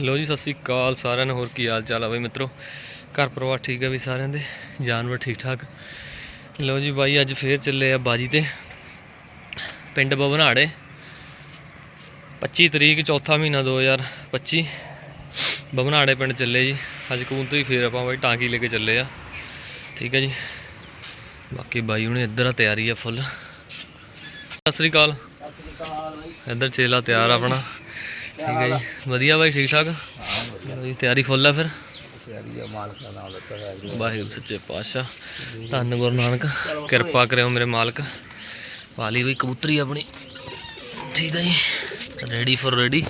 ਲੋ ਜੀ, ਸਤਿ ਸ੍ਰੀ ਅਕਾਲ ਸਾਰਿਆਂ ਨੂੰ, ਹੋਰ ਕੀ ਹਾਲ ਚਾਲ ਆ ਬਈ ਮਿੱਤਰੋ? ਘਰ ਪਰਿਵਾਰ ਠੀਕ ਆ ਵੀ ਸਾਰਿਆਂ ਦੇ? ਜਾਨਵਰ ਠੀਕ ਠਾਕ? ਲੋ ਜੀ ਬਾਈ, ਅੱਜ ਫੇਰ ਚੱਲੇ ਆ ਬਾਜੀ ਤੇ। ਪਿੰਡ ਬਵਨਾੜੇ। 25 ਤਰੀਕ, ਚੌਥਾ ਮਹੀਨਾ 2025 ਬਵਨਾੜੇ ਪਿੰਡ ਚੱਲੇ ਜੀ। ਅੱਜ ਕਬੂਤਰ ਹੀ ਫੇਰ ਆਪਾਂ ਬਾਈ ਟਾਂਕੀ ਲੈ ਕੇ ਚੱਲੇ ਆ। ਠੀਕ ਹੈ ਜੀ। ਬਾਕੀ ਬਾਈ ਹੁਣੇ ਇੱਧਰ ਆ, ਤਿਆਰੀ ਆ ਫੁੱਲ। ਸਤਿ ਸ੍ਰੀ ਅਕਾਲ। ਇੱਧਰ ਚੇਲਾ ਤਿਆਰ ਆ ਆਪਣਾ। ਠੀਕ ਹੈ ਜੀ। ਵਧੀਆ ਬਾਈ ਠੀਕ ਠਾਕ? ਜੀ ਤਿਆਰੀ ਫੁੱਲ ਆ ਫਿਰ? ਤਿਆਰੀ ਆ ਮਾਲਕ ਦਾ ਨਾਮ ਲੱਤਾ ਹੋਇਆ ਵਾਹਿਗੁਰੂ ਸੱਚੇ ਪਾਤਸ਼ਾਹ। ਧੰਨ ਗੁਰੂ ਨਾਨਕ ਕਿਰਪਾ ਕਰਿਓ ਮੇਰੇ ਮਾਲਕ। ਵਾਲੀ ਵੀ ਕਬੂਤਰੀ ਆਪਣੀ। ਠੀਕ ਹੈ ਜੀ। ਰੈਡੀ ਫॉर ਰੈਡੀ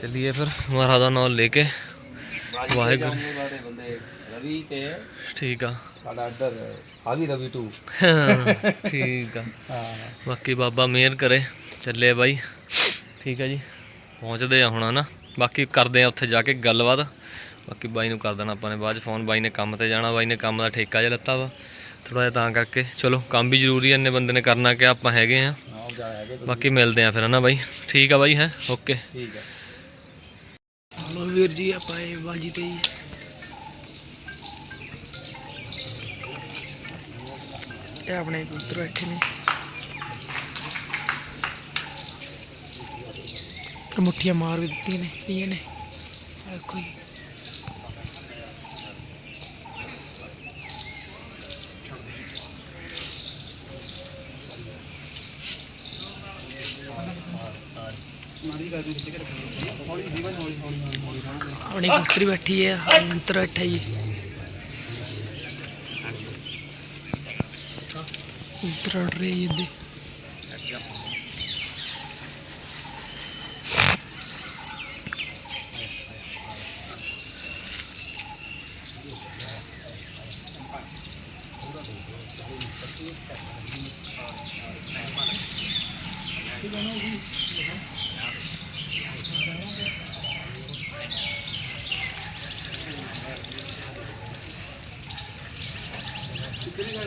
ਚੱਲੀਏ ਫਿਰ ਮਹਾਰਾਜ ਦਾ ਨਾਮ ਲੈ ਕੇ। ਵਾਹਿਗੁਰੂ। ਰਵੀ ਤੇ ਠੀਕ ਆ। ਸਾਡਾ ਇੱਧਰ ਆ ਰਵੀ ਟੂ ਠੀਕ ਆ। ਹਾਂ। ਬਾਕੀ ਬਾਬਾ ਮਿਹਰ ਕਰੇ। ਚੱਲੇ ਬਾਈ। ਠੀਕ ਹੈ ਜੀ। ਪਹੁੰਚਦੇ ਆ ਹੁਣ ਹਨਾ? ਬਾਕੀ ਕਰਦੇ ਆ ਉੱਥੇ ਜਾ ਕੇ ਗੱਲਬਾਤ। ਬਾਕੀ ਬਾਈ ਨੂੰ ਕਰ ਦੇਣਾ ਆਪਾਂ ਨੇ ਬਾਅਦ ਚ ਫੋਨ ਬਾਈ ਨੇ ਕੰਮ ਤੇ ਜਾਣਾ ਬਾਈ ਨੇ ਕੰਮ ਦਾ ਠੇਕਾ ਜਿਹਾ ਲੱਤਾ ਵਾ। ਥੋੜਾ ਜਿਹਾ ਤਾਂ ਕਰਕੇ। ਚਲੋ ਕੰਮ ਵੀ ਜ਼ਰੂਰੀ ਐ ਇੰਨੇ ਬੰਦੇ ਨੇ ਕਰਨਾ ਕਿ ਆਪਾਂ ਹੈਗੇ ਆ। ਬਾਕੀ ਮਿਲਦੇ ਆ ਫਿਰ ਹਨਾ ਬਾਈ? ਠੀਕ ਆ ਬਾਈ ਹੈ? ਓਕੇ ਠੀਕ ਹੈ ਹਲੋ ਵੀਰ ਜੀ ਆਪਾਂ ਇਹ ਬਾਜੀ ਤੇ ਇਹ ਆਪਣੇ ਕਬੂਤਰ ਬੈਠੇ ਨੇ। ਤੇ ਮੁੱਠੀਆਂ ਮਾਰ ਵੀ ਦਿੱਤੀਆਂ ਨੇ ਇਹ ਨੇ। ਆਹ ਦੇਖੋ ਜੀ। ਬੈਠੀ ਹੈ ਕਬੂਤਰ ਬੈਠਾ ਜੀ। ਕਬੂਤਰ ਉੱਡ ਰਹੇ ਜੀ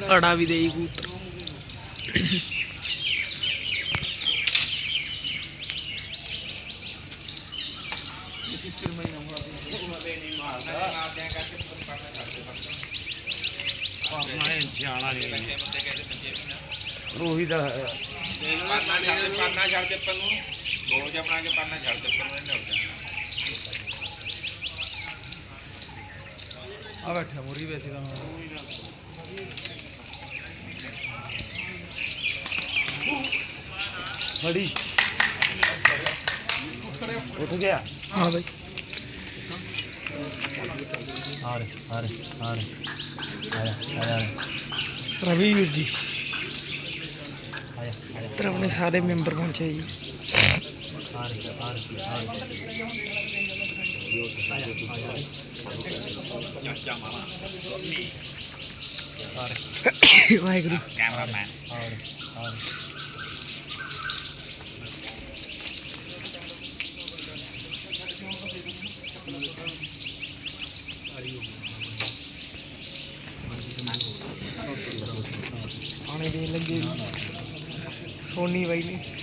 ਅੜਾ ਵੀ ਦੇਈ ਕਬੂਤਰ ਰੋਹੀ ਦਾ ਪਰਨਾ ਛੱਡ ਦੇ ਪਰਨਾ ਛੱਡ ਦੇ ਉੱਪਰ ਗੋਲ ਜਿਹਾ ਬਣਾ ਕੇ ਪਰਨਾ ਛੱਡ ਦੇ ਉੱਪਰ ਇਹਨੇ ਉੱਡ ਜਾਣਾ ਆ ਬੈਠਾ ਮੁਰੀ ਵੈਸੇ ਦਾ ਫੜੀ ਉੱਠ ਗਿਆ ਹਾਂ ਬਾਈ ਆ ਰੇ ਆ ਰੇ ਆ ਰੇ ਆ ਜਾ ਆ ਜਾ ਰਵੀ ਵੀਰ ਜੀ ਆ ਜਾ ਵਾਹਿਗੁਰੂ। ਕੈਮਰਾਮੈਨ ਆ ਰੇ ਆਣੇ ਦੇ ਲੱਗੇ। ਸੋਨੀ ਬਾਈ ਨੇ।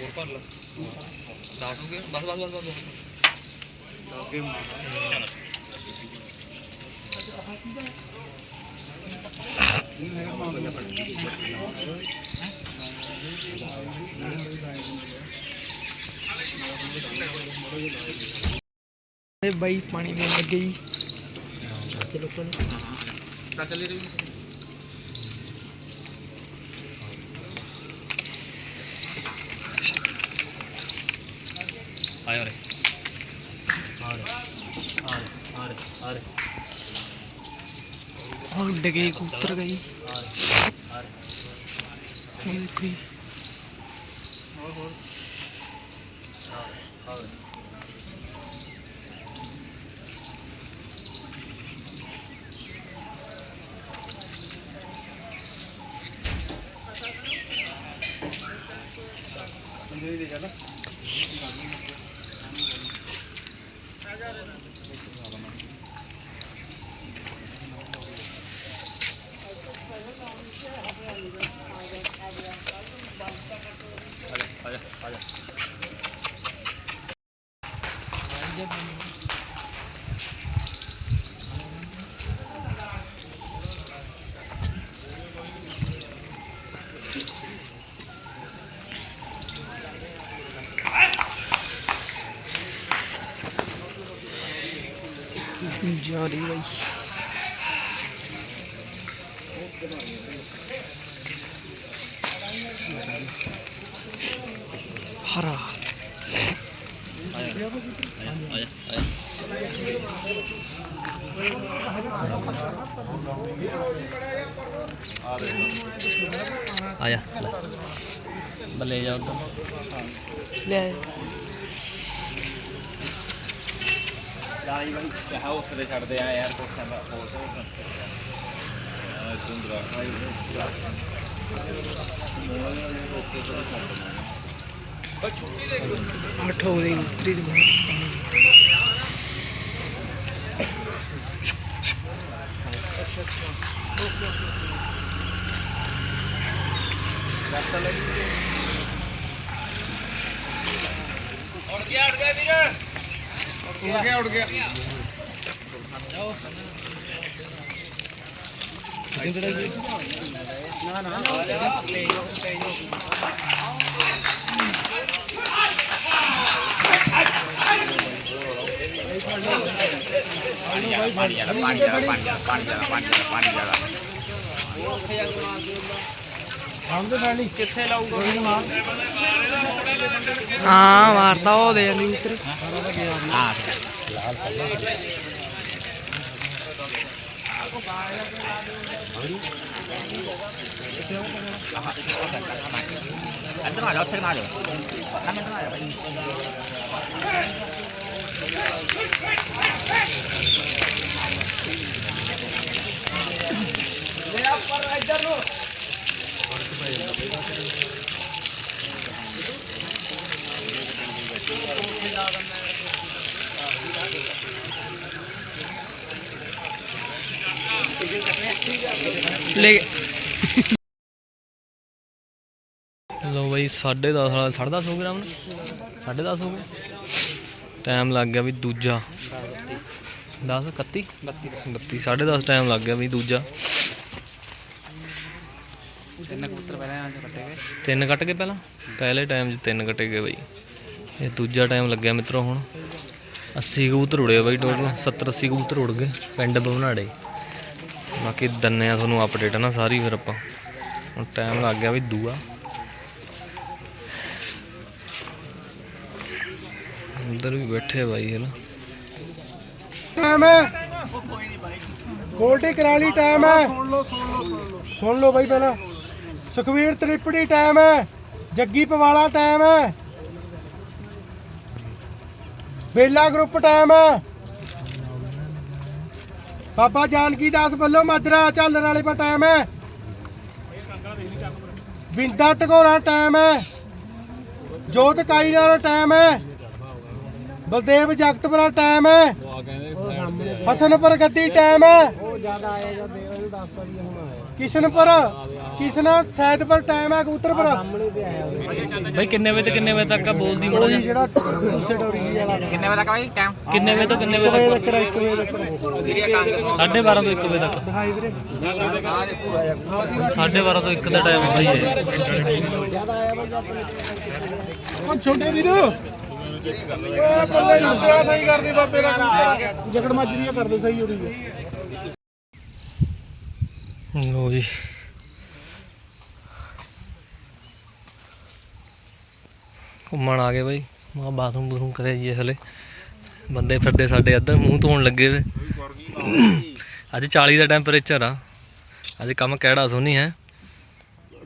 ਹੋਰ ਭਰ ਲਾ ਦੱਸ ਦੂਗੇ ਬਸ ਬਸ ਬਸ ਬਸ ਇਹ ਬਾਈ ਪਾਣੀ ਦੇਣ ਲੱਗੇ ਜੀ ਆਇਆ ਰੇ ਆ आया रे और डगे उतर गई। देखो ਹੁਣ ਉੱਡ ਗਏ ਕਬੂਤਰ ਗਈ ਆ ਰੇ ਆ ਰੇ ਇਹ ਦੇਖੋ ਜੀ ਆ ਰੇ ਜਾਰੀ ਬਾਈ ਹਰਾ। ਆ ਜਾ ਲੈ। ਬੱਲੇ ਜਾ ਉਧਰ। ਲੈ। ਲਾਈ ਬਾਈ ਚਾਹ ਉਸ ਤੇ ਛੱਡਦੇ ਆ ਯਾਰ ਕੋਸਾਂ ਦਾ ਹੋਰ ਤੋਂ ਸੁੰਦਰਾ ਅੱਠ ਹੋ ਗਈ ਉਤਰੀ ਦੀ ਉੜ ਗਿਆ ਉੜ ਗਿਆ ਵੀਰ ਉੜ ਗਿਆ ਉੜ ਗਿਆ ਪਾਣੀ ਜ਼ਿਆਦਾ ਪਾਣੀ ਜ਼ਿਆਦਾ ਪਾਣੀ ਜ਼ਿਆਦਾ ਪਾਣੀ ਜ਼ਿਆਦਾ ਪਾਣੀ ਜ਼ਿਆਦਾ ਪਾਣੀ ਜ਼ਿਆਦਾ ਹਾਂ ਮਾਰਦਾ ਉਹ ਦੇ ਜਾਂਦੀ ਉਤਰ ਹਾਂ ਅੰਦਰ ਆ ਜਾ ਉੱਥੇ ਨਾ ਜਾ ਅੰਦਰ ਆ ਜਾ ਬਾਈ ਲੈ ਲੋ ਬਈ 10:30 ਵਾਲਾ 10:30 ਹੋ ਗਿਆ ਰਾਮ 10:30 ਹੋ ਗਿਆ ਟਾਈਮ ਲੱਗ ਗਿਆ ਵੀ ਦੂਜਾ 10 31 32 10:30 ਟਾਈਮ ਲੱਗ ਗਿਆ ਵੀ ਦੂਜਾ ਤਿੰਨ ਕਬੂਤਰ ਪਹਿਲਾਂ ਆਂ ਕੱਟੇ ਗਏ। ਤਿੰਨ ਕੱਟ ਕੇ ਪਹਿਲਾਂ? ਪਹਿਲੇ ਟਾਈਮ 'ਚ ਤਿੰਨ ਕੱਟੇ ਗਏ ਬਈ। ਇਹ ਦੂਜਾ ਟਾਈਮ ਲੱਗਿਆ ਮਿੱਤਰੋ ਹੁਣ। 80 ਕਬੂਤਰ ਉੜੇ ਬਈ ਟੋਟਲ 70 80 ਕਬੂਤਰ ਉੜ ਗਏ ਪਿੰਡ ਬਵਨਾੜੇ। ਬਾਕੀ ਦੰਨੇ ਆ ਤੁਹਾਨੂੰ ਅਪਡੇਟ ਨਾ ਸਾਰੀ ਫਿਰ ਆਪਾਂ। ਹੁਣ ਟਾਈਮ ਲੱਗ ਗਿਆ ਵੀ ਦੂਆ। ਅੰਦਰ ਵੀ ਬੈਠੇ ਬਾਈ ਹਨਾ। ਟਾਈਮ ਹੈ। ਗੋਲਡੀ ਕਰਾਲੀ ਟਾਈਮ ਹੈ। ਸੁਣ ਲਓ ਬਾਈ ਪਹਿਲਾਂ। ਸੁਖਵੀਰ, ਤ੍ਰਿਪੜੀ ਟਾਈਮ ਹੈ। ਜੱਗੀ ਪਵਾਲਾ ਟਾਈਮ ਹੈ। ਬੇਲਾ ਗਰੁੱਪ ਟਾਈਮ ਹੈ। ਬਾਬਾ ਜਾਨਕੀ ਦਾਸ ਵੱਲੋਂ ਮਾਜਰਾ ਝਾਲਰ ਵਾਲੇ ਪਾ ਟਾਈਮ ਹੈ। ਬਿੰਦਾ ਟਕੋਰਾ ਟਾਈਮ ਹੈ। ਜੋਤ ਕਾਈਨਾਰ ਟਾਈਮ ਹੈ। ਬਲਦੇਵ ਜਗਤਪੁਰਾ ਟਾਈਮ ਹੈ। ਹਸਨਪੁਰ ਗੱਦੀ ਟਾਈਮ ਹੈ। ਕਿਸ਼ਨਪੁਰ ਕਿਸ਼ਨ ਸੈਦਪੁਰ ਟਾਈਮ ਹੈ ਕਬੂਤਰਪੁਰ ਬਾਈ ਕਿੰਨੇ ਵਜੇ ਤੇ ਕਿੰਨੇ ਵਜੇ ਤੱਕ ਆ ਬੋਲਦੀ ਮੜਾ ਉਹੀ ਜਿਹੜਾ ਦੂਸਰੇ ਡੋਰੀ ਵਾਲਾ। ਕਿੰਨੇ ਵਜੇ ਤੱਕ ਬਾਈ? ਟਾਈਮ ਕਿੰਨੇ ਵਜੇ ਤੋਂ ਕਿੰਨੇ ਵਜੇ ਤੱਕ? ਤੱਕ ਇੱਕ ਵਜੇ ਤੱਕ। ਸਿਰੀਆ ਕੰਮ ਸਾਢੇ 12 ਤੋਂ 1 ਵਜੇ ਤੱਕ। ਦਿਖਾਈ ਵੀਰੇ। ਸਾਢੇ 12 ਤੋਂ 1 ਦਾ ਟਾਈਮ ਹੈ ਬਾਈ ਇਹ। ਉਹ ਛੋਟੇ ਵੀਰ। ਓਏ ਬੱਲੇ ਦੂਸਰਾ ਸਹੀ ਕਰਦੀ ਬਾਬੇ ਦਾ ਕਬੂਤਰ। ਜਗੜ ਮਾਜਰੀਆਂ ਕਰਦੇ ਸਹੀ ਹੋਰੀ ਲੋ ਜੀ। ਘੁੰਮਣ ਆ ਗਏ ਬਾਈ। ਮਾ ਬਾਥਰੂਮ ਬੂਥਰੂਮ ਕਰਿਆ ਜੀ ਹਲੇ। ਬੰਦੇ ਫਿਰਦੇ ਸਾਡੇ ਇੱਧਰ ਮੂੰਹ ਧੋਣ ਲੱਗੇ ਵੇ। ਅੱਜ 40 ਦਾ ਟੈਂਪਰੇਚਰ ਆ। ਅੱਜ ਕੰਮ ਕਿਹੜਾ ਸੋਨੀ ਹੈ?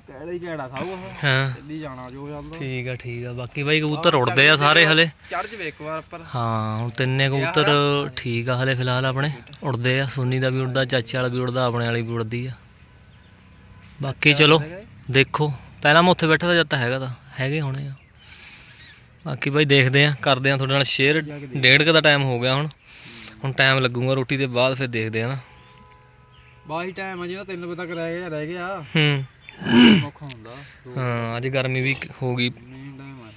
ਕਿਹੜਾ ਹੀ ਕਿਹੜਾ ਉਹ ਹਾਂ। ਦਿੱਲੀ ਜਾਣਾ ਜੋ ਜਾਂਦਾ। ਠੀਕ ਆ ਠੀਕ ਆ। ਬਾਕੀ ਬਾਈ ਕਬੂਤਰ ਉੜਦੇ ਆ ਸਾਰੇ ਹਲੇ। ਚੜ ਜਵੇ ਇੱਕ ਵਾਰ ਪਰ ਹਾਂ ਹੁਣ ਤਿੰਨੇ ਕਬੂਤਰ ਠੀਕ ਆ ਹਲੇ ਫਿਲਹਾਲ ਆਪਣੇ। ਉੜਦੇ ਆ। ਸੋਨੀ ਦਾ ਵੀ ਉੜਦਾ ਚਾਚੇ ਵਾਲਾ ਵੀ ਉੜਦਾ ਆਪਣੇ ਵਾਲੀ ਵੀ ਉੜਦੀ ਆ। ਬਾਕੀ ਚਲੋ ਦੇਖੋ। ਪਹਿਲਾਂ ਮੈਂ ਉੱਥੇ ਬੈਠਾ ਤਾਂ ਜਦ ਤਾਂ ਹੈਗਾ ਤਾਂ। ਹੈਗੇ ਹੋਣੇ ਆ। ਬਾਕੀ ਬਾਈ ਦੇਖਦੇ ਆ ਕਰਦੇ ਆ ਤੁਹਾਡੇ ਨਾਲ ਸ਼ੇਅਰ ਡੇਢ ਕੁ ਦਾ ਟਾਈਮ ਹੋ ਗਿਆ ਹੁਣ। ਹੁਣ ਟਾਈਮ ਲੱਗੂਗਾ ਰੋਟੀ ਦੇ ਬਾਅਦ ਫਿਰ ਦੇਖਦੇ ਆ ਨਾ। ਬਾਈ ਟਾਈਮ ਆ ਜਿਹੜਾ 3 ਵਜੇ ਤੱਕ ਰਹਿ ਗਿਆ ਰਹਿ ਗਿਆ। ਹੂੰ। ਔਖਾ ਹੁੰਦਾ ਹਾਂ ਅੱਜ ਗਰਮੀ ਵੀ ਹੋ ਗਈ। ਨਹੀਂ ਟਾਈਮ ਆ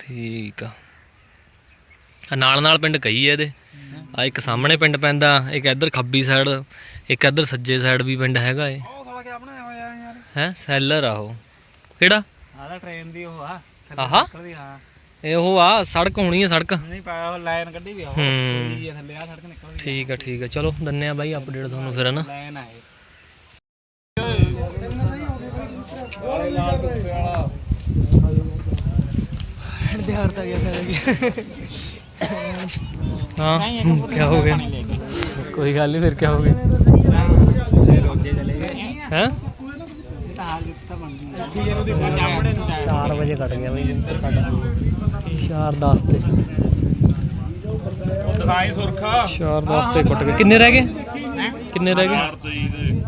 ਠੀਕ ਆ। ਆ ਨਾਲ ਨਾਲ ਪਿੰਡ ਕਈ ਆ ਇਹਦੇ। ਆ ਇੱਕ ਸਾਹਮਣੇ ਪਿੰਡ ਪੈਂਦਾ ਇੱਕ ਇੱਧਰ ਖੱਬੀ ਸਾਈਡ ਇੱਕ ਇੱਧਰ ਸੱਜੇ ਸਾਈਡ ਵੀ ਪਿੰਡ ਹੈਗਾ ਏ ਉਹ ਸਾਲਾ ਕਿਆ ਬਣਾਇਆ ਹੋਇਆ ਯਾਰ? ਹੈ ਸੈਲਰ ਆ ਉਹ। ਕਿਹੜਾ? ਆਹ ਟ੍ਰੇਨ ਦੀ ਉਹ ਆ। ਆਹਾ? ਹਾਂ। ਇਹ ਉਹ ਆ ਸੜਕ ਹੋਣੀ ਆ ਸੜਕ। ਨਹੀਂ ਪਾਇਆ ਉਹ ਲਾਈਨ ਕੱਢੀ ਵੀ ਆ ਹੂੰ। ਥੱਲੇ ਆ ਸੜਕ ਨਿਕਲ ਠੀਕ ਆ ਠੀਕ ਆ। ਚਲੋ ਦੰਨੇ ਆ ਬਾਈ ਅਪਡੇਟ ਤੁਹਾਨੂੰ ਫਿਰ ਹਨਾ? ਲਾਈਨ ਗਿਆ ਫਿਰ ਹਾਂ ਕੀ ਹੋ ਗਿਆ? ਕੋਈ ਗੱਲ ਨਹੀਂ ਫਿਰ ਕੀ ਹੋ ਗਿਆ? ਰੋਜੇ ਚਲੇ ਗਏ। ਹੈ? 4 ਵਜੇ ਕੱਟ ਗਿਆ ਬਾਈ ਸਾਡਾ। 4 10 ਤੇ। ਦਿਖਾਈ ਸੁਰਖਾ। 4 10 ਤੇ ਕੱਟ ਗਏ ਕਿੰਨੇ ਰਹਿ ਗਏ? ਕਿੰਨੇ ਰਹਿ ਗਏ?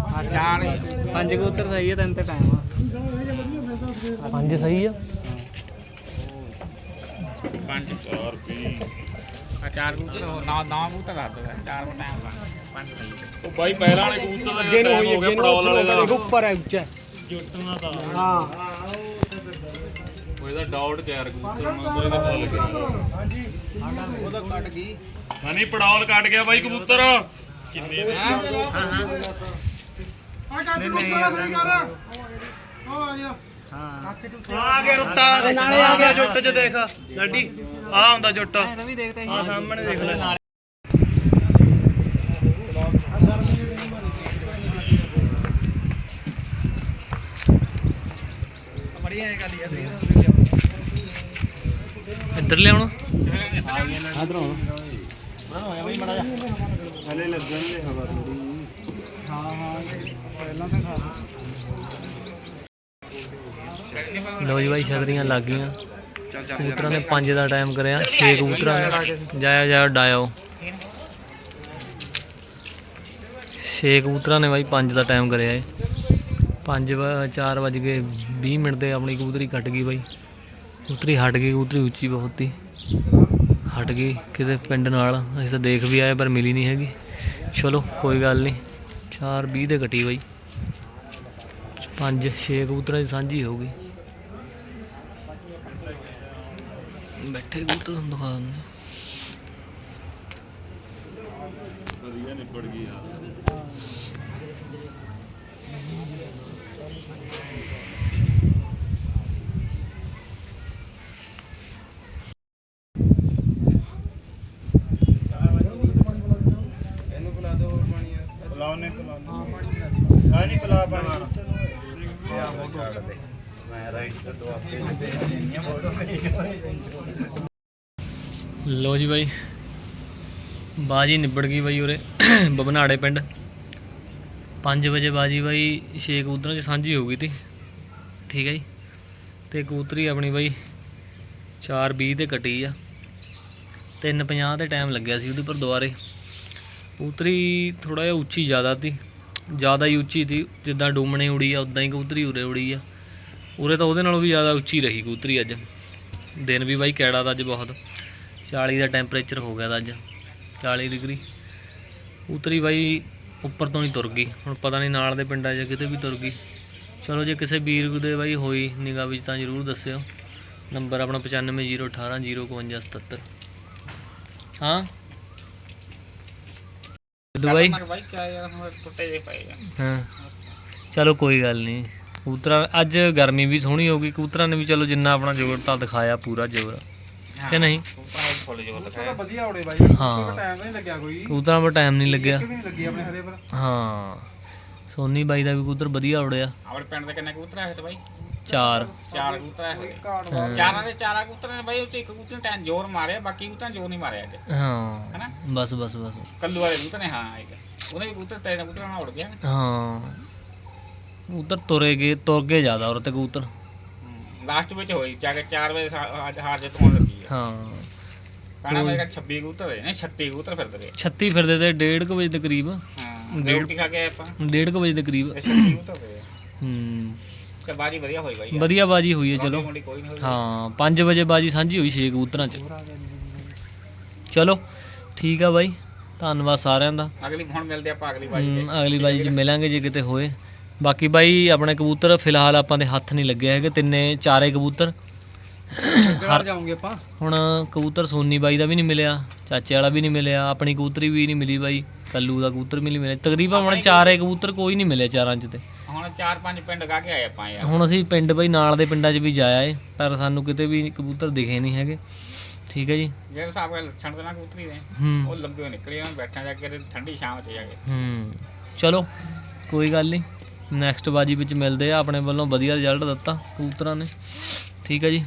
ਆ ਚਾਰ ਪੰਜ ਕੋ ਉੱਤਰ ਸਹੀ ਹੈ ਤੈਨੂੰ ਤੇ ਟਾਈਮ ਆ। ਪੰਜ ਸਹੀ ਆ। ਪੰਜ ਚਾਰ ਵੀ। ਆ ਚਾਰ ਕੋ ਉੱਤਰ ਨਾ ਨਾ ਕੋ ਉੱਤਰ ਰੱਖ ਦੋ ਚਾਰ ਕੋ ਟਾਈਮ ਲਾ ਪੰਜ ਸਹੀ ਉਹ ਬਾਈ ਪਹਿਲਾਂ ਵਾਲੇ ਕਬੂਤਰ ਦਾ ਅੱਗੇ ਨੂੰ ਹੋਈ ਅੱਗੇ ਨੂੰ ਉੱਪਰ ਹੈ ਉੱਚਾ। ਹਾਂ। ਉਹ ਇਹਦਾ ਡਾਊਟ ਤਿਆਰ ਕਬੂਤਰ ਨੂੰ ਕੋਈ ਪਤਾ ਲੱਗਿਆ ਉਹਦਾ ਕੱਟ ਗਈ। ਹਨੀ ਪੜੌਲ ਕੱਟ ਗਿਆ ਬਾਈ ਕਬੂਤਰ। ਕਿੰਨੇ ਦੇ ਆ ਕਾਤੀ ਮੁਸਕਰਾ ਸਹੀ ਕਰ। ਉਹ ਆ ਗਿਆ। ਆ ਗਿਆ ਰੁੱਤਾ। ਨਾਲੇ ਆ ਗਿਆ। ਜੁੱਟ ਚ ਦੇਖ ਗੱਡੀ। ਆ ਹੁੰਦਾ ਜੁੱਟ। ਆ ਸਾਹਮਣੇ ਦੇਖ ਲੈ। ਬੜੀ ਐ ਗੱਲ ਹੀ ਆ ਇੱਧਰ ਲਿਆਉਣਾ ਆਦਰੋਂ ਬਣਾ ਹੋਇਆ ਬਈ ਮੜਾ ਜਾ ਹਲੇ ਲੱਗਣ ਦੇ ਹਵਾ ਥੋੜੀ ਹਾਂ ਹਾਂ ਪਹਿਲਾਂ ਤਾਂ ਖਾ ਲੋ ਜੀ ਬਾਈ ਛਤਰੀਆਂ ਲੱਗ ਗਈਆਂ। ਕਬੂਤਰਾਂ ਨੇ 5 ਦਾ ਟਾਈਮ ਕਰਿਆ 6 ਕਬੂਤਰਾਂ ਨੇ। ਜਾਇਆ ਜਾਇਆ ਡਾਇਓ। 6 ਕਬੂਤਰਾਂ ਨੇ ਬਾਈ 5 ਦਾ ਟਾਈਮ ਕਰਿਆ ਏ 5 4 ਵਜ ਕੇ 20 ਮਿੰਟ ਤੇ ਆਪਣੀ ਕਬੂਤਰੀ ਕੱਟ ਗਈ ਬਾਈ। ਕਬੂਤਰੀ ਹਟ ਗਈ, ਕਬੂਤਰੀ ਉੱਚੀ ਬਹੁਤ ਹੀ ਹਟ ਗਈ ਕਿਤੇ ਪਿੰਡ ਨਾਲ, ਅਸੀਂ ਤਾਂ ਦੇਖ ਵੀ ਆਏ, ਪਰ ਮਿਲੀ ਨਹੀਂ ਹੈਗੀ। ਚਲੋ, ਕੋਈ ਗੱਲ ਨਹੀਂ। 4 20 ਤੇ ਕੱਟੀ ਬਾਈ। 5 6 ਕਬੂਤਰਾਂ ਦੀ ਸਾਂਝੀ ਹੋ ਗਈ। ਬੈਠੇ ਕਬੂਤਰ, ਤੁਹਾਨੂੰ ਦਿਖਾ ਦਿੰਦੇ ਵਧੀਆ ਨਿਬੜ ਗਈ ਯਾਰ ਇਹਨੂੰ ਪਿਲਾ ਦਿਓ ਹੋਰ ਪਾਣੀ ਪਲਾਉਨੇ ਪਲਾਉਨੇ ਆ ਨਹੀਂ ਪਲਾ ਪਾਣਾ ਮੈਂ ਰਾਈਟ ਤੇ ਦੋ ਲੋ ਜੀ ਬਾਈ। ਬਾਜੀ ਨਿਬੜ ਗਈ ਬਾਈ ਉਰੇ ਬਬਨਾੜੇ ਪਿੰਡ। 5 ਵਜੇ ਬਾਜੀ ਬਾਈ 6 ਕਬੂਤਰਾਂ 'ਚ ਸਾਂਝੀ ਹੋ ਗਈ ਤੀ। ਠੀਕ ਹੈ ਜੀ। ਤੇ ਕਬੂਤਰੀ ਆਪਣੀ ਬਾਈ 4:20 ਤੇ ਕੱਟੀ ਆ। 3:50 ਤੇ ਟਾਈਮ ਲੱਗਿਆ ਸੀ ਉਹਦੇ ਪਰ ਦੁਬਾਰੇ। ਕਬੂਤਰੀ ਥੋੜਾ ਜਿਹਾ ਉੱਚੀ ਜ਼ਿਆਦਾ ਤੀ। ਜ਼ਿਆਦਾ ਹੀ ਉੱਚੀ ਸੀ, ਜਿੱਦਾਂ ਡੂਮਣੇ ਉੜੀ ਆ ਉਦਾਂ ਹੀ ਕਬੂਤਰੀ ਉਰੇ ਉੜੀ ਆ। ਉਰੇ ਤਾਂ ਉਹਦੇ ਨਾਲੋਂ ਵੀ ਜ਼ਿਆਦਾ ਉੱਚੀ ਰਹੀ ਕਬੂਤਰੀ ਅੱਜ। ਦਿਨ ਵੀ ਬਾਈ ਕੈੜਾ ਦਾ ਅੱਜ ਬਹੁਤ। 40 ਦਾ ਟੈਂਪਰੇਚਰ ਹੋ ਗਿਆ ਦਾ ਅੱਜ। 40 ਡਿਗਰੀ। ਉਤਰੀ ਬਾਈ ਉੱਪਰ ਤੋਂ ਹੀ ਤੁਰ ਗਈ। ਹੁਣ ਪਤਾ ਨਹੀਂ ਨਾਲ ਦੇ ਪਿੰਡਾਂ 'ਚ ਕਿਤੇ ਵੀ ਤੁਰ ਗਈ। ਚਲੋ ਜੇ ਕਿਸੇ ਵੀਰ ਦੇ ਬਾਈ ਹੋਈ ਨਿਗਾਹ ਵਿੱਚ ਤਾਂ ਜ਼ਰੂਰ ਦੱਸਿਓ। ਨੰਬਰ ਆਪਣਾ 9501805177 ਹਾਂ? ਦੁਬਈ? ਬਾਈ ਕਿਆ ਯਾਰ ਹੁਣ ਟੁੱਟੇ ਜੇ ਪਏ ਆ। ਹਾਂ। ਚਲੋ ਕੋਈ ਗੱਲ ਨਹੀਂ ਕਬੂਤਰਾਂ ਅੱਜ ਗਰਮੀ ਵੀ ਸੋਹਣੀ ਹੋ ਗਈ। ਕਬੂਤਰਾਂ ਨੇ ਵੀ ਚਲੋ ਜਿੰਨਾ ਆਪਣਾ ਜ਼ੋਰ ਤਾਂ ਦਿਖਾਇਆ ਪੂਰਾ ਜ਼ੋਰ। ਕਿ ਨਹੀਂ? ਫੁੱਲ ਜੋ ਤਾਂ ਵਧੀਆ ਉੜੇ ਬਾਈ। ਹਾਂ। ਟਾਈਮ ਨਹੀਂ ਲੱਗਿਆ ਕੋਈ। ਕਬੂਤਰਾਂ 'ਤੇ ਟਾਈਮ ਨਹੀਂ ਲੱਗਿਆ। ਪਰ। ਹਾਂ। ਸੋਨੀ ਬਾਈ ਦਾ ਵੀ ਕਬੂਤਰ ਵਧੀਆ ਉੜਿਆ। ਆਪਣੇ ਪਿੰਡ ਦੇ ਕਿੰਨੇ ਕਬੂਤਰ ਆਏ ਤੇ ਬਾਈ? ਚਾਰ। ਚਾਰ ਕਬੂਤਰ ਹੋਏ। ਹਾਂ। ਚਾਰਾਂ ਦੇ ਚਾਰਾਂ ਕਬੂਤਰਾਂ ਨੇ ਬਾਈ ਉੱਤੇ ਇੱਕ ਕਬੂਤਰ ਨੇ ਟੈਨ ਜ਼ੋਰ ਮਾਰਿਆ ਬਾਕੀ ਕਬੂਤਰਾਂ ਜ਼ੋਰ ਨਹੀਂ ਮਾਰਿਆ ਅੱਜ। ਹਾਂ। ਹਨਾ? ਬਸ ਬਸ ਬਸ। ਕੱਲੂ ਵਾਲੇ ਕਬੂਤਰ ਨੇ ਹਾਂ ਇੱਕ। ਉਹਨੇ ਵੀ ਕਬੂਤਰ ਤਿੰਨ ਕਬੂਤਰਾਂ ਨਾਲ ਉੜ ਗਿਆ ਹਾਂ। ਕਬੂਤਰ ਤੁਰੇ ਗਏ ਤੁਰ ਗਏ ਜ਼ਿਆਦਾ ਔਰ ਤੇ ਕਬੂਤਰ। ਲਾਸਟ ਵਿੱਚ ਹੋਈ ਜਾ ਕੇ 4 ਵਜੇ ਸਾ- ਅੱਜ ਹਾਰ ਜਿੱਤ ਹੋਣ ਲੱਗੀ ਹੈ ਹਾਂ। ਪਹਿਲਾਂ ਮੇਰੇ ਕੋਲ 26 ਕਬੂਤਰ ਨੇ 36 ਕਬੂਤਰ ਫਿਰਦੇ ਰਹੇ। 36 ਫਿਰਦੇ ਤੇ 1:30 ਵਜੇ ਦੇ ਕਰੀਬ। ਹਾਂ ਡੇਢ- ਰੋਟੀ ਖਾ ਕੇ ਆਏ ਆਪਾਂ। 1:30 ਵਜੇ ਦੇ ਕਰੀਬ। ਤੇ 36 ਕਬੂਤਰ ਹੋਏ ਹੂੰ। ਤੇ ਬਾਜੀ ਵਧੀਆ ਹੋਈ ਬਾਈ ਵਧੀਆ ਬਾਜੀ ਹੋਈ ਹੈ ਚਲੋ। ਮੁੰਡੀ ਕੋਈ ਨਹੀਂ ਹੋਈ। ਹਾਂ 5 ਵਜੇ ਬਾਜੀ ਸਾਂਝੀ ਹੋਈ 6 ਕਬੂਤਰਾਂ 'ਚ। ਚਲੋ ਠੀਕ ਆ ਬਾਈ। ਧੰਨਵਾਦ ਸਾਰਿਆਂ ਦਾ। ਅਗਲੀ ਹੁਣ ਮਿਲਦੇ ਆਪਾਂ ਅਗਲੀ ਬਾਜੀ ਹਮ, ਅਗਲੀ ਬਾਜੀ 'ਚ ਮਿਲਾਂਗੇ ਜੇ ਕਿਤੇ ਹੋਏ। ਬਾਕੀ ਬਾਈ ਆਪਣੇ ਕਬੂਤਰ ਫਿਲਹਾਲ ਆਪਾਂ ਦੇ ਹੱਥ ਨਹੀਂ ਲੱਗੇ ਹੈਗੇ ਤਿੰਨੇ ਚਾਰੇ ਕਬੂਤਰ। ਘਰ ਜਾਉਂਗੇ ਆਪਾਂ? ਹੁਣ ਕਬੂਤਰ ਸੋਨੀ ਬਾਈ ਦਾ ਵੀ ਨਹੀਂ ਮਿਲਿਆ ਚਾਚੇ ਵਾਲਾ ਵੀ ਨਹੀਂ ਮਿਲਿਆ ਆਪਣੀ ਕਬੂਤਰੀ ਵੀ ਨਹੀਂ ਮਿਲੀ ਬਾਈ ਕੱਲੂ ਦਾ ਕਬੂਤਰ ਵੀ ਨਹੀਂ ਮਿਲਿਆ। ਤਕਰੀਬਨ ਆਪਣੇ ਚਾਰੇ ਕਬੂਤਰ ਕੋਈ ਨਹੀਂ ਮਿਲੇ ਚਾਰਾਂ 'ਚ ਤੇ। ਹੁਣ ਚਾਰ ਪੰਜ ਪਿੰਡ ਗਾ ਕੇ ਆਏ ਆਪਾਂ ਯਾਰ। ਹੁਣ ਅਸੀਂ ਪਿੰਡ ਬਈ ਨਾਲ ਦੇ ਪਿੰਡਾਂ 'ਚ ਵੀ ਜਾਇਆ ਏ ਪਰ ਸਾਨੂੰ ਕਿਤੇ ਵੀ ਕਬੂਤਰ ਦਿਖੇ ਨਹੀਂ ਹੈਗੇ। ਠੀਕ ਹੈ ਜੀ? ਜਿਹੜੇ ਹਿਸਾਬ ਨਾਲ ਲੱਛਣ ਦੇ ਨਾਲ ਕਬੂਤਰੀ ਦੇ ਹੂੰ। ਉਹ ਲੰਬੇ ਨਿਕਲੇ ਉਹਨਾਂ ਬੈਠਾ ਜਾ ਕੇ ਤੇ ਠੰਡੀ ਛਾਂ 'ਚ ਜਾ ਕੇ। ਹੂੰ। ਚਲੋ ਕੋਈ ਗੱਲ ਨਹੀਂ। ਨੈਕਸਟ ਬਾਜੀ ਵਿੱਚ ਮਿਲਦੇ ਆ ਆਪਣੇ ਵੱਲੋਂ ਵਧੀਆ ਰਿਜ਼ਲਟ ਦਿੱਤਾ ਕਬੂਤਰਾਂ ਨੇ। ਠੀਕ ਹੈ ਜੀ?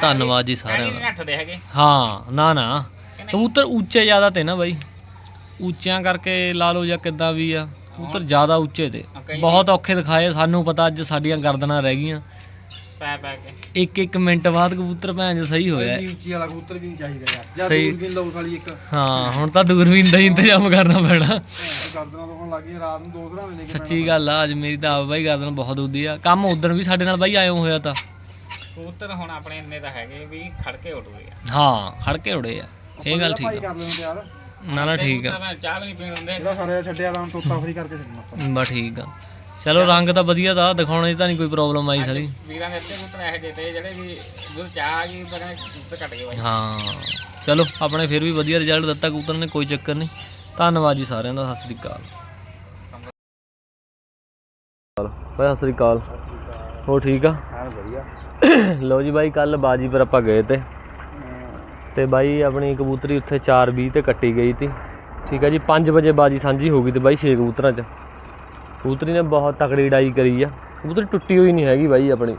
ਧੰਨਵਾਦ ਜੀ ਸਾਰਿਆਂ ਦਾ। ਹੈਗੇ। ਹਾਂ ਨਾ ਨਾ। ਕਬੂਤਰ ਉੱਚੇ ਜ਼ਿਆਦਾ ਤੇ ਨਾ ਬਾਈ। ਉੱਚਿਆਂ ਕਰਕੇ ਲਾ ਲਓ ਜਾਂ ਕਿੱਦਾਂ ਵੀ ਆ। ਕਬੂਤਰ ਜ਼ਿਆਦਾ ਉੱਚੇ ਤੇ। ਬਹੁਤ ਔਖੇ ਦਿਖਾਏ ਸਾਨੂੰ ਪਤਾ ਅੱਜ ਸਾਡੀਆਂ ਗਰਦਨਾਂ ਰਹਿ ਗਈਆਂ। ਪੈ ਪੈ ਕੇ। ਇੱਕ ਇੱਕ ਮਿੰਟ ਬਾਅਦ ਕਬੂਤਰ ਭੈਣ ਜੋ ਸਹੀ ਹੋਇਆ। ਉੱਚੀ ਵਾਲਾ ਕਬੂਤਰ ਵੀ ਨਹੀਂ ਚਾਹੀਦਾ ਯਾਰ। ਜਾਂ। ਦੂਰਬੀਨ ਲਓ ਖਾਲੀ ਇੱਕ। ਹਾਂ ਹੁਣ ਤਾਂ ਦੂਰਬੀਨ ਦਾ ਹੀ ਇੰਤਜ਼ਾਮ ਕਰਨਾ ਪੈਣਾ। ਗਰਦਨਾਂ ਤੋਂ ਲੱਗ ਗਈ ਰਾਤ ਨੂੰ ਦੋ ਦਿਨਾਂ ਲੈ ਕੇ ਸੱਚੀ ਗੱਲ ਆ ਅੱਜ ਮੇਰੀ ਤਾਂ ਆਪ ਬਾਈ ਗਰਦਨ ਬਹੁਤ ਉੱਦੀ ਆ। ਕੰਮ ਉਦੋਂ ਵੀ ਸਾਡੇ ਨਾਲ ਬਾਈ ਆਇਓ ਹੋਇਆ ਤਾਂ। ਕਬੂਤਰ ਹੁਣ ਆਪਣੇ ਇੰਨੇ ਤਾਂ ਹੈਗੇ ਵੀ ਖੜ ਕੇ ਉੱਡਦੇ ਆ। ਹਾਂ ਖੜ ਕੇ ਉੜੇ ਆ। ਇਹ ਗੱਲ ਠੀਕ ਆ। ਕਰ ਲੈਣ ਤਿਆਰ ਨਾ ਨਾ ਠੀਕ ਆ। ਨਾਲ ਚਾਹ ਵੀ ਨਹੀਂ ਪੀਣ ਦਿੰਦੇ। ਜਿਹੜਾ ਸਾਰੇ ਛੱਡਿਆ ਤਾਂ ਤੋਤਾ ਫਰੀ ਕਰਕੇ ਛੱਡਣਾ। ਆਪਾਂ ਬਸ ਠੀਕ ਆ। ਚਲੋ ਰੰਗ ਤਾਂ ਵਧੀਆ ਦਾ ਦਿਖਾਉਣੇ ਤਾਂ ਨਹੀਂ ਕੋਈ ਪ੍ਰੋਬਲਮ ਆਈ ਸਾਰੀ ਵੀਰਾਂ ਦੇ ਅੱਤੇ ਕਬੂਤਰ ਇਹੋ ਜਿਹੇ ਤੇ ਜਿਹੜੇ ਵੀ ਜਦੋਂ ਚਾਹ ਆ ਗਈ ਤਾਂ ਕਹਿੰਦੇ ਕਬੂਤਰ ਕੱਟ ਗਏ ਬਾਈ। ਹਾਂ। ਚਲੋ ਆਪਣੇ ਫਿਰ ਵੀ ਵਧੀਆ ਰਿਜ਼ਲਟ ਦਿੱਤਾ ਕਬੂਤਰ ਨੇ ਕੋਈ ਚੱਕਰ ਨਹੀਂ। ਧੰਨਵਾਦ ਜੀ ਸਾਰਿਆਂ ਦਾ ਸਤਿ ਸ੍ਰੀ ਅਕਾਲ। ਬਾਈ ਸਤਿ ਸ੍ਰੀ ਅਕਾਲ। ਹੋ ਠੀਕ ਆ? ਹਾਂ ਵਧੀਆ। ਲਓ ਜੀ ਬਾਈ ਕੱਲ ਬਾਜੀ ਪਰ ਆਪਾਂ ਗਏ ਤੇ। ਤੇ ਬਾਈ ਆਪਣੀ ਕਬੂਤਰੀ ਉੱਥੇ 4:20 ਤੇ ਕੱਟੀ ਗਈ ਤੀ। ਠੀਕ ਆ ਜੀ 5 ਵਜੇ ਬਾਜੀ ਸਾਂਝੀ ਹੋ ਗਈ ਤੇ ਬਾਈ 6 ਕਬੂਤਰਾਂ 'ਚ। ਕਬੂਤਰੀ ਨੇ ਬਹੁਤ ਤਕੜੀ ਡਾਈ ਕਰੀ ਆ। ਕਬੂਤਰੀ ਟੁੱਟੀ ਹੋਈ ਨਹੀਂ ਹੈਗੀ ਬਾਈ ਆਪਣੀ।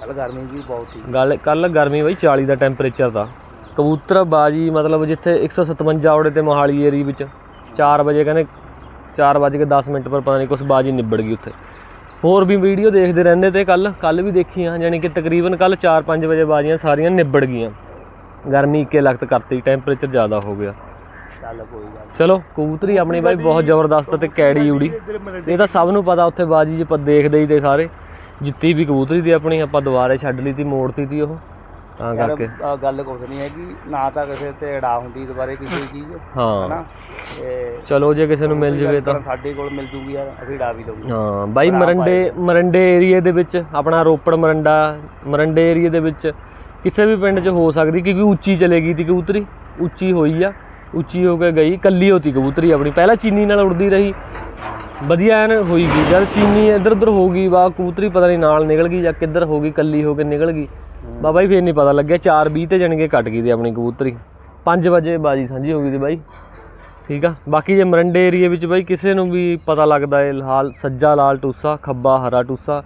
ਕੱਲ ਗਰਮੀ ਵੀ ਬਹੁਤ ਸੀ। ਗੱਲ ਕੱਲ ਗਰਮੀ ਬਾਈ 40 ਦਾ ਟੈਂਪਰੇਚਰ ਦਾ। ਕਬੂਤਰ ਬਾਜੀ ਮਤਲਬ ਜਿੱਥੇ 157 ਔੜੇ ਤੇ ਮੋਹਾਲੀ ਏਰੀਆ ਵਿੱਚ। 4 ਵਜੇ ਕਹਿੰਦੇ 4 ਵਜੇ ਕੇ 10 ਮਿੰਟ ਪਰ ਪਤਾ ਨਹੀਂ ਕੁਛ ਬਾਜੀ ਨਿਬੜ ਗਈ ਉੱਥੇ। ਹੋਰ ਵੀ ਵੀਡੀਓ ਦੇਖਦੇ ਰਹਿੰਦੇ ਤੇ ਕੱਲ ਕੱਲ ਵੀ ਦੇਖੀਆਂ ਯਾਨੀ ਕਿ ਤਕਰੀਬਨ ਕੱਲ 4-5 ਵਜੇ ਬਾਜੀਆਂ ਸਾਰੀਆਂ ਨਿਬੜ ਗਈਆਂ। ਗਰਮੀ ਇੱਕੇ ਲਖਤ ਕਰਤੀ ਟੈਂਪਰੇਚਰ ਜ਼ਿਆਦਾ ਹੋ ਗਿਆ। ਚੱਲ ਕੋਈ ਗੱਲ ਚਲੋ ਕਬੂਤਰੀ ਆਪਣੀ ਬਾਈ ਬਹੁਤ ਜ਼ਬਰਦਸਤ ਤੇ ਕੈੜੀ ਉੜੀ। ਇਹ ਤਾਂ ਸਭ ਨੂੰ ਪਤਾ ਉੱਥੇ ਬਾਜੀ 'ਚ ਆਪਾਂ ਦੇਖਦੇ ਹੀ ਤੇ ਸਾਰੇ। ਜਿੱਤੀ ਵੀ ਕਬੂਤਰੀ ਦੀ ਆਪਣੀ ਆਪਾਂ ਦੁਬਾਰੇ ਛੱਡ ਲਈ ਤੀ ਮੋੜਤੀ ਤੀ ਉਹ। ਤਾਂ ਕਰਕੇ। ਗੱਲ ਕੁਛ ਨਹੀਂ ਹੈਗੀ ਨਾ ਤਾਂ ਕਿਸੇ ਤੇ ਅੜਾ ਹੁੰਦੀ ਦੁਬਾਰੇ ਕਿਸੇ ਚੀਜ਼ ਹਾਂ। ਚਲੋ ਜੇ ਕਿਸੇ ਨੂੰ ਮਿਲ ਜਵੇ ਤਾਂ। ਸਾਡੇ ਕੋਲ ਮਿਲ ਜੂਗੀ ਯਾਰ ਅਸੀਂ ਡਾ ਵੀ ਲਊਗੇ। ਹਾਂ ਬਾਈ ਮਰੰਡੇ ਮਰੰਡੇ ਏਰੀਏ ਦੇ ਵਿੱਚ ਆਪਣਾ ਰੋਪੜ ਮਰੰਡਾ ਮਰੰਡੇ ਏਰੀਏ ਦੇ ਵਿੱਚ ਕਿਸੇ ਵੀ ਪਿੰਡ 'ਚ ਹੋ ਸਕਦੀ ਕਿਉਂਕਿ ਉੱਚੀ ਚਲੇ ਗਈ ਤੀ ਕਬੂਤਰੀ ਉੱਚੀ ਹੋਈ ਆ ਉੱਚੀ ਹੋ ਕੇ ਗਈ ਕੱਲੀ ਹੋਤੀ ਕਬੂਤਰੀ ਆਪਣੀ। ਪਹਿਲਾਂ ਚੀਨੀ ਨਾਲ ਉੜਦੀ ਰਹੀ ਵਧੀਆ ਐਨ ਹੋਈ ਗਈ ਜਦ ਚੀਨੀ ਇੱਧਰ ਉੱਧਰ ਹੋ ਗਈ ਵਾ ਕਬੂਤਰੀ ਪਤਾ ਨਹੀਂ ਨਾਲ ਨਿਕਲ ਗਈ ਜਾਂ ਕਿੱਧਰ ਹੋ ਗਈ ਕੱਲੀ ਹੋ ਕੇ ਨਿਕਲ ਗਈ। ਬਾਬਾ ਜੀ ਫੇਰ ਨਹੀਂ ਪਤਾ ਲੱਗਿਆ 4:20 ਤੇ ਜਾਣੀ ਕਿ ਕੱਟ ਗਈ ਤੀ ਆਪਣੀ ਕਬੂਤਰੀ। 5 ਵਜੇ ਬਾਜੀ ਸਾਂਝੀ ਹੋ ਗਈ ਤੀ ਬਾਈ। ਠੀਕ ਆ? ਬਾਕੀ ਜੇ ਮਰੰਡੇ ਏਰੀਏ ਵਿੱਚ ਬਾਈ ਕਿਸੇ ਨੂੰ ਵੀ ਪਤਾ ਲੱਗਦਾ ਏ ਲਾਲ ਸੱਜਾ ਲਾਲ ਟੂਸਾ ਖੱਬਾ ਹਰਾ ਟੂਸਾ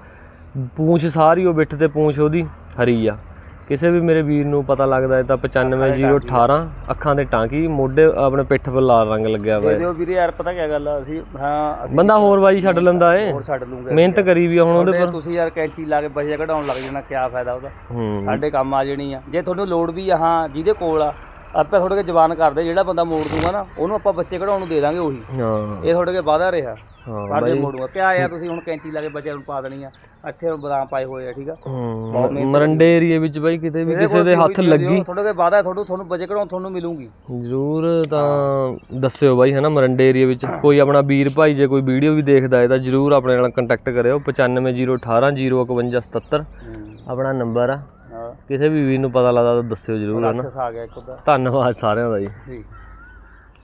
ਪੂੰਛ ਸਾਰੀ ਉਹ ਬਿੱਠ ਤੇ ਪੂੰਛ ਉਹਦੀ ਹਰੀ ਆ। ਕਿਸੇ ਵੀ ਮੇਰੇ ਵੀਰ ਨੂੰ ਪਤਾ ਲੱਗਦਾ ਹੈ ਤਾਂ 95018 ਅੱਖਾਂ ਦੇ ਟਾਂਕੀ ਮੋਢੇ ਆਪਣੇ ਪਿੱਠ 'ਤੇ ਲਾਲ ਰੰਗ ਲੱਗਿਆ ਹੋਇਆ ਏ। ਦਿਓ ਵੀਰੇ ਯਾਰ ਪਤਾ ਕੀ ਗੱਲ ਆ ਅਸੀਂ ਹਾਂ ਅਸੀਂ ਬੰਦਾ ਹੋਰ ਬਾਜੀ ਛੱਡ ਲੈਂਦਾ ਏ। ਹੋਰ ਛੱਡ ਲੂੰਗੇ। ਮਿਹਨਤ ਕਰੀ ਵੀ ਆ ਹੁਣ ਉਹਦੇ ਉਹਦੇ ਪਰ। ਤੁਸੀਂ ਯਾਰ ਕੈਂਚੀ ਲਾ ਕੇ ਬਜੇ ਕਢਾਉਣ ਲੱਗ ਜਾਣਾ ਕੀ ਫਾਇਦਾ ਉਹਦਾ। ਹੂੰ। ਸਾਡੇ ਕੰਮ ਆ ਜਾਣੀ ਆ। ਜੇ ਤੁਹਾਨੂੰ ਲੋੜ ਵੀ ਆ ਹਾਂ ਜਿਹਦੇ ਕੋਲ ਆ ਆਪੇ ਤੁਹਾਡੇ ਕੇ ਜਵਾਨ ਕਰਦੇ ਜਿਹੜਾ ਬੰਦਾ ਮੋੜ ਦੂਗਾ ਨਾ ਉਹਨੂੰ ਆਪਾਂ ਬੱਚੇ ਕਢਾਉਣ ਨੂੰ ਦੇ ਦਾਂਗੇ ਉਹੀ। ਹਾਂ। ਇਹ ਤੁਹਾਡੇ ਕੇ ਵਾਦਾ ਰਿਹਾ। ਹਾਂ ਸਾਡੇ ਮੋੜੂਗਾ ਕਿਆ ਯਾਰ ਤੁਸੀਂ ਹੁਣ ਕੈਂਚੀ ਲਾ ਕੇ ਬੱਚਿਆਂ ਨੂੰ ਪਾ ਦੇਣੀ ਆ। ਇੱਥੇ ਹੁਣ ਬਦਾਮ ਪਾਏ ਹੋਏ ਆ ਠੀਕ ਆ? ਹੂੰ ਮਰੰਡੇ ਏਰੀਏ ਵਿੱਚ ਬਾਈ ਕਿਤੇ ਵੀ ਕਿਸੇ ਦੇ ਹੱਥ ਲੱਗੀ। ਤੁਹਾਡੇ ਕੇ ਵਾਦਾ ਤੁਹਾਨੂੰ ਤੁਹਾਨੂੰ ਬੱਚੇ ਕਢਾਉਣ ਤੁਹਾਨੂੰ ਮਿਲੂਗੀ। ਜ਼ਰੂਰ ਤਾਂ ਦੱਸਿਓ ਬਾਈ ਹਨਾ ਮਰੰਡੇ ਏਰੀਆ ਵਿੱਚ ਕੋਈ ਆਪਣਾ ਵੀਰ ਭਾਈ ਜੇ ਕੋਈ ਵੀਡੀਓ ਵੀ ਦੇਖਦਾ ਹੈ ਤਾਂ ਜ਼ਰੂਰ ਆਪਣੇ ਨਾਲ ਕੰਟੈਕਟ ਕਰਿਓ। 9501805177 ਆਪਣਾ ਨੰਬਰ ਆ। ਹਾਂ। ਕਿਸੇ ਵੀ ਵੀਰ ਨੂੰ ਪਤਾ ਲੱਗਦਾ ਤਾਂ ਦੱਸਿਓ ਜ਼ਰੂਰ ਹਨਾ। ਰਾਖਸ ਆ ਗਿਆ ਇੱਕ ਉਹਦਾ। ਧੰਨਵਾਦ ਸਾਰਿਆਂ ਦਾ ਜੀ।